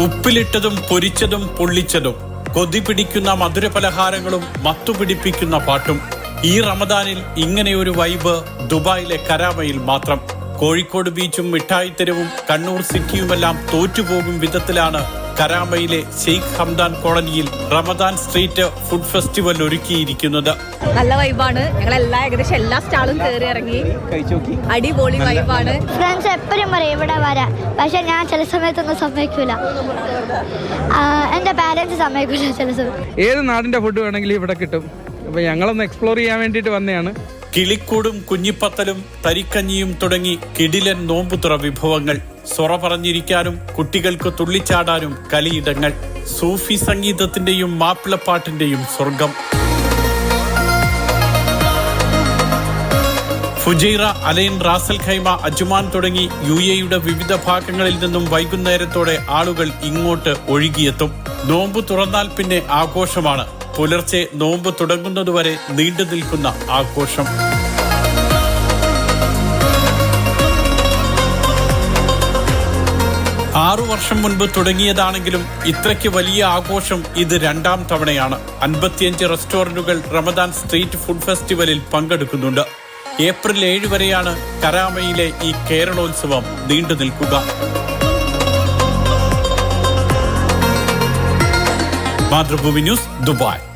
ഉപ്പിലിട്ടതും പൊരിച്ചതും പൊള്ളിച്ചതും കൊതി പിടിക്കുന്ന മധുര മധുരപലഹാരങ്ങളും മത്തുപിടിപ്പിക്കുന്ന പാട്ടും ഈ റമദാനിൽ ഇങ്ങനെയൊരു വൈബ് ദുബായിലെ കരാമയിൽ മാത്രം. കോഴിക്കോട് ബീച്ചും മിഠായിത്തെരുവും കണ്ണൂർ സിറ്റിയുമെല്ലാം തോറ്റുപോകും വിധത്തിലാണ് കരാമയിലെ ഷെയ്ഖ് ഹംദാൻ കോളനിയിൽ റമദാൻ സ്ട്രീറ്റ് ഫുഡ് ഫെസ്റ്റിവൽ ഒരുക്കിയിരിക്കുന്നത്. നല്ല വൈബാണ്. ഞങ്ങൾ എല്ലാ ഏകദേശം എല്ലാ സ്റ്റാളും കയറി ഇറങ്ങി. അടിപൊളി വൈബാണ്. ഫ്രണ്ട്സ് എപ്പോഴും പറയും ഇവിടെ വരാ പക്ഷെ ഞാൻ ചില സമയത്തൊന്നും സമ്മതിക്കൂല. എന്റെ പാരന്റ്സ് സമ്മതിക്കൂല ചില സമയത്ത് ഏത് നാടിന്റെ ഫുഡ് വേണമെങ്കിലും ഇവിടെ കിട്ടും. അപ്പൊ ഞങ്ങളൊന്ന് എക്സ്പ്ലോർ ചെയ്യാൻ വേണ്ടിയിട്ട് വന്നതാണ്. കിളിക്കൂടും കുഞ്ഞിപ്പത്തലും തരിക്കഞ്ഞിയും തുടങ്ങി കിടിലൻ നോമ്പുതുറ വിഭവങ്ങൾ. സൊറ പറഞ്ഞിരിക്കാനും കുട്ടികൾക്ക് തുള്ളിച്ചാടാനും കലിയിടങ്ങൾ. സൂഫി സംഗീതത്തിന്റെയും മാപ്പിളപ്പാട്ടിന്റെയും സ്വർഗം. Fujairah Al Ain Ras al Khaimah Ajman തുടങ്ങി യു എയുടെ വിവിധ ഭാഗങ്ങളിൽ നിന്നും വൈകുന്നേരത്തോടെ ആളുകൾ ഇങ്ങോട്ട് ഒഴുകിയെത്തും. നോമ്പ് തുറന്നാൽ പിന്നെ ആഘോഷമാണ്. പുലർച്ചെ നോമ്പ് തുടങ്ങുന്നതുവരെ നീണ്ടു നിൽക്കുന്ന ആഘോഷം. ആറു വർഷം മുൻപ് തുടങ്ങിയതാണെങ്കിലും ഇത്രയ്ക്ക് വലിയ ആഘോഷം ഇത് രണ്ടാം തവണയാണ്. അൻപത്തിയഞ്ച് റെസ്റ്റോറന്റുകൾ റമദാൻ സ്ട്രീറ്റ് ഫുഡ് ഫെസ്റ്റിവലിൽ പങ്കെടുക്കുന്നുണ്ട്. ഏപ്രിൽ ഏഴ് വരെയാണ് കരാമയിലെ ഈ കേരളോത്സവം നീണ്ടു നിൽക്കുക. Mathrubhumi news Dubai.